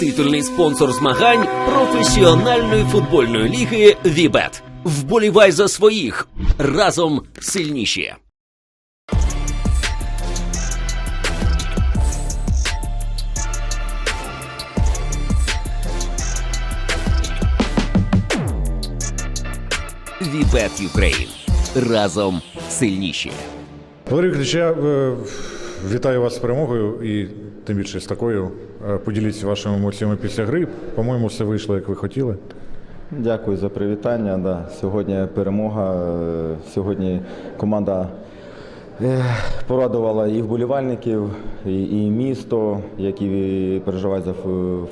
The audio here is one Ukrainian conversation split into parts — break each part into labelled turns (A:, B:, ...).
A: Титульний спонсор змагань професіональної футбольної ліги Вібет. Вболівай за своїх разом сильніші. Вібет Юкрейн. Разом сильніші.
B: Валерій Вікторович, я е, вітаю вас з перемогою і тим більше з такою. Е, Поділіться вашими емоціями після гри. По-моєму, все вийшло, як ви хотіли.
C: Дякую за привітання. Да. Сьогодні перемога. Е, Сьогодні команда е, порадувала і вболівальників, і, і місто, які переживають за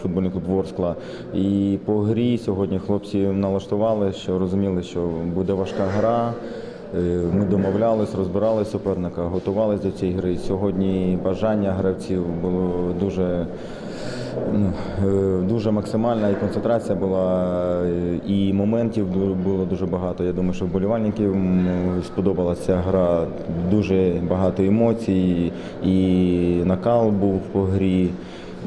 C: футбольний клуб Ворскла. І по грі сьогодні хлопці налаштували, що розуміли, що буде важка гра. Е, Ми домовлялись, розбирали суперника, готувалися до цієї гри. Сьогодні бажання гравців було дуже Ну, е, Дуже максимальна і концентрація була, і моментів було дуже багато. Я думаю, що вболівальників сподобалася гра, дуже багато емоцій, і накал був по грі.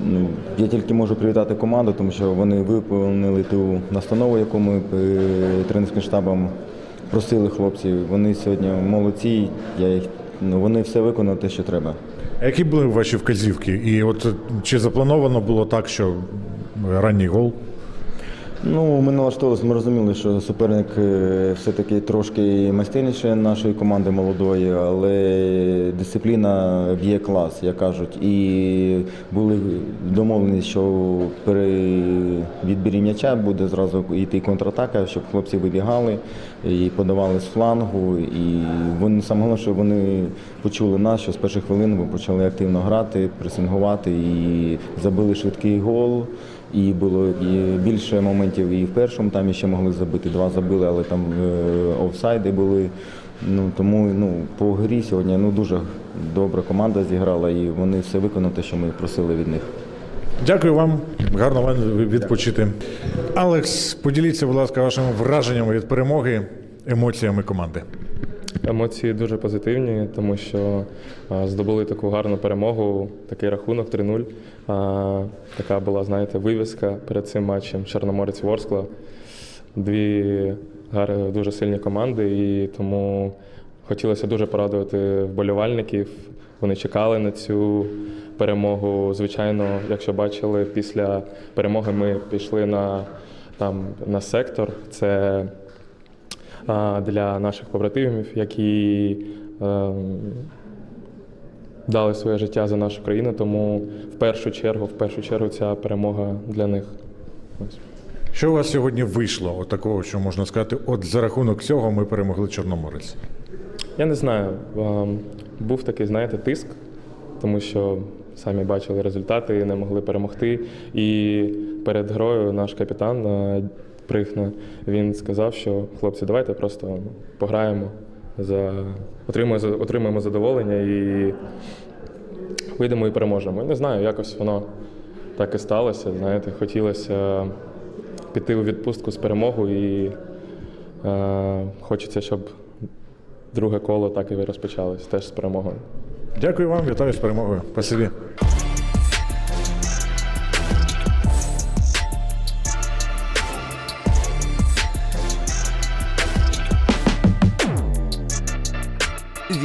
C: Ну, Я тільки можу привітати команду, тому що вони виповнили ту настанову, яку ми е, тренерським штабом просили хлопців. Вони сьогодні молодці. Я їх, ну, вони все виконали те, що треба.
B: А які були ваші вказівки? І от чи заплановано було так, що ранній гол?
C: Ну, ми налаштовувалися, ми розуміли, що суперник е, все-таки трошки майстерніше нашої команди молодої, але дисципліна б'є клас, як кажуть. І були домовлені, що при відбірі м'яча буде зразу йти контратака, щоб хлопці вибігали і подавали з флангу. І вони саме головне, що вони почули нас, що з перших хвилин ми почали активно грати, пресингувати і забили швидкий гол. І було і більше моментів і в першому там ще могли забити. Два забили, але там е, офсайди були. Ну тому ну по грі сьогодні ну дуже добра команда зіграла, і вони все виконали, те, що ми просили від них.
B: Дякую вам. Гарно вам відпочити. Алекс, поділіться, будь ласка, вашими враженнями від перемоги, емоціями команди.
D: Емоції дуже позитивні, тому що здобули таку гарну перемогу, такий рахунок 3-0. Така була, знаєте, вивіска перед цим матчем Чорноморець Ворскла. Дві гарні, дуже сильні команди, і тому хотілося дуже порадувати вболівальників. Вони чекали на цю перемогу. Звичайно, якщо бачили, після перемоги ми пішли на, там, на сектор. Це для наших побратимів, які ем, дали своє життя за нашу країну. Тому в першу чергу, в першу чергу, ця перемога для них. Ось.
B: Що у вас сьогодні вийшло? От такого, що можна сказати, от за рахунок цього ми перемогли Чорноморець.
D: Я не знаю, ем, був такий, знаєте, тиск, тому що самі бачили результати, не могли перемогти. І перед грою наш капітан е, Прихна, він сказав, що хлопці, давайте просто пограємо, за, отримаємо, отримаємо задоволення і вийдемо і переможемо. Не знаю, якось воно так і сталося. Знаєте, хотілося піти у відпустку з перемогою і е, хочеться, щоб друге коло так і розпочалось, теж з перемогою.
B: Дякую вам, вітаю з перемогою. Спасибі.